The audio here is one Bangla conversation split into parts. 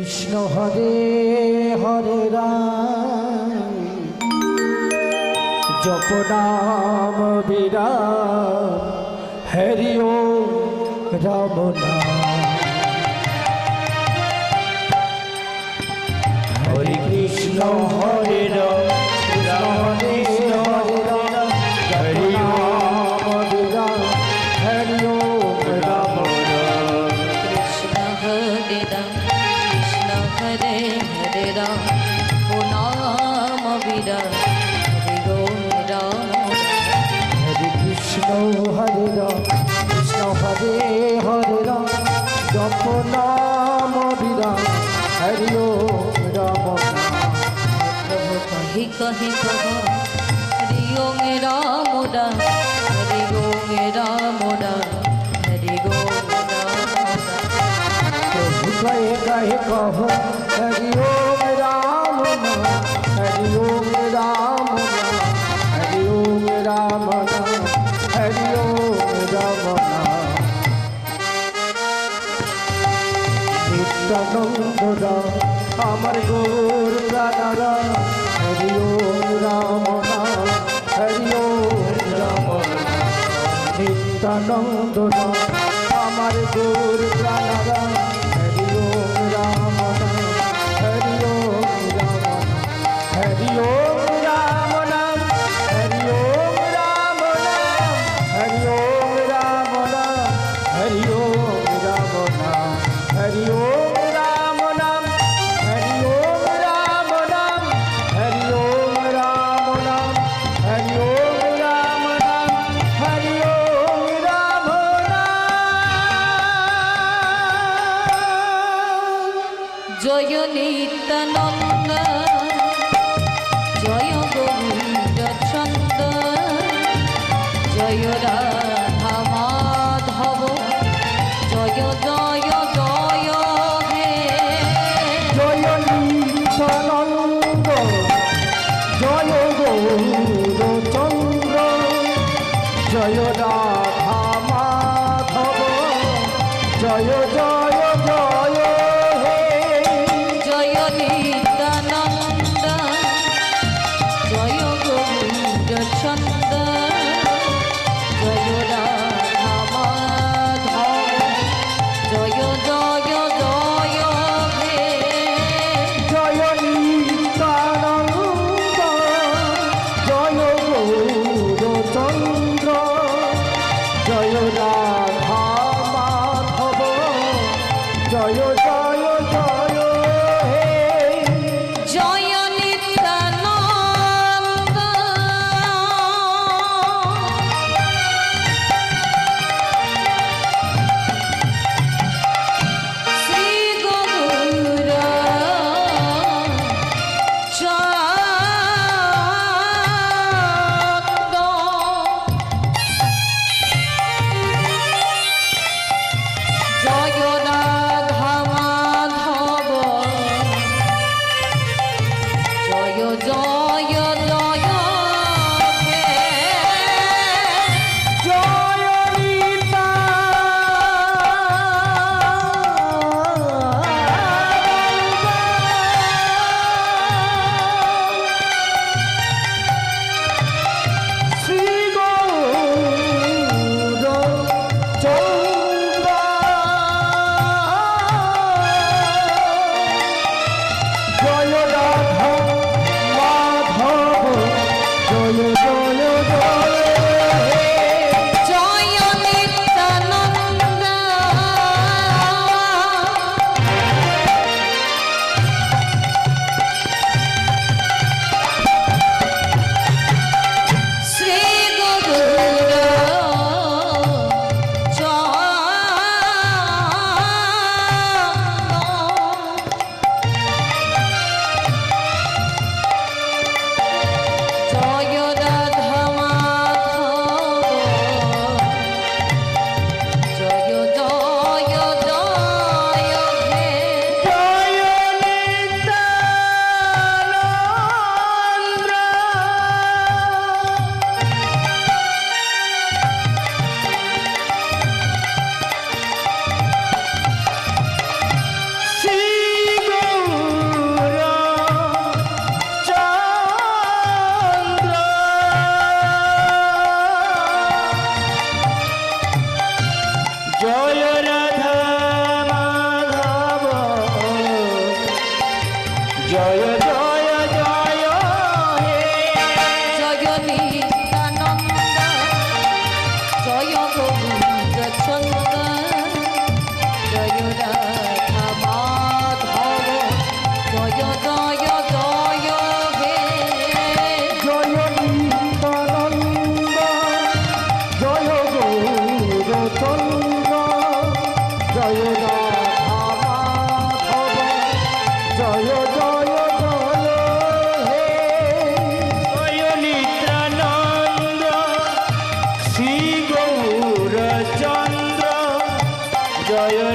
কৃষ্ণ হরে হরে রাম। জপ নাম বিরাম হরি ও রাম হরে কৃষ্ণ হরে রাম। নাম বিরাম হরি ওম রাম। কহি কহি কহ হরি ওম রাম রাম কান্দনা আমার দূর প্রাণরা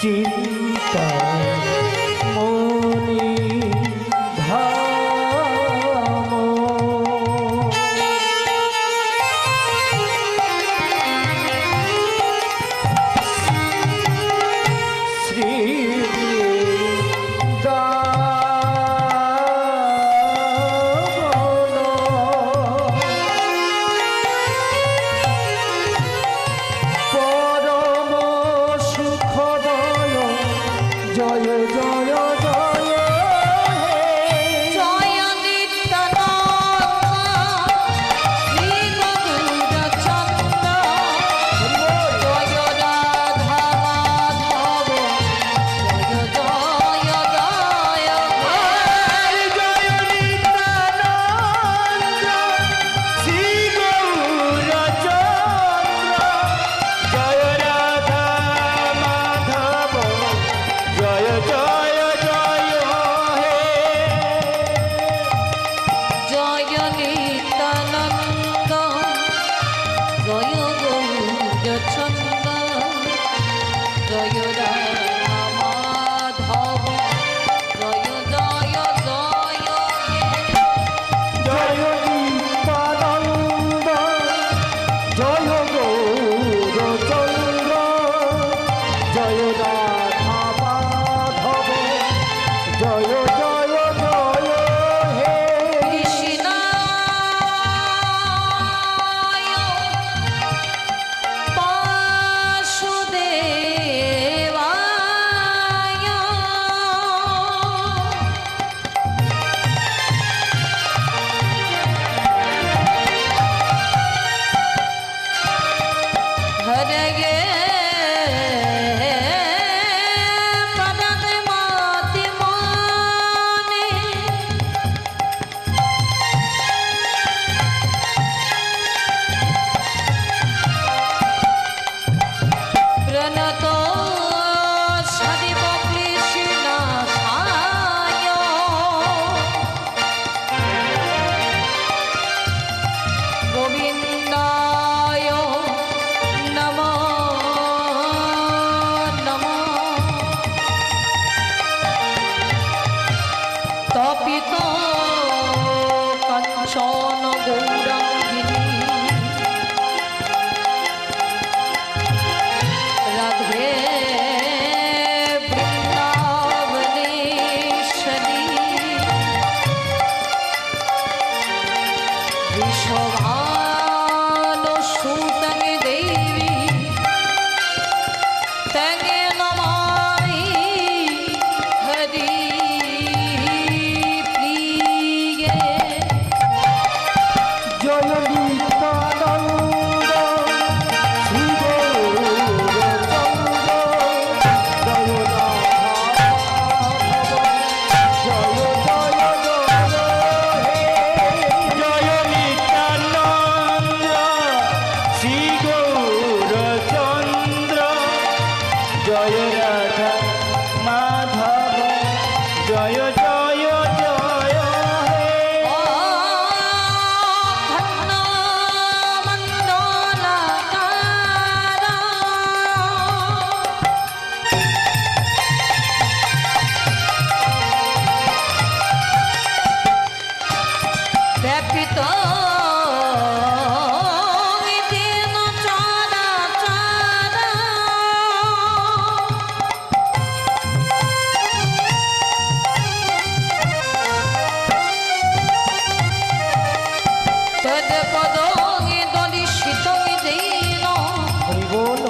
চিন্তা Angola.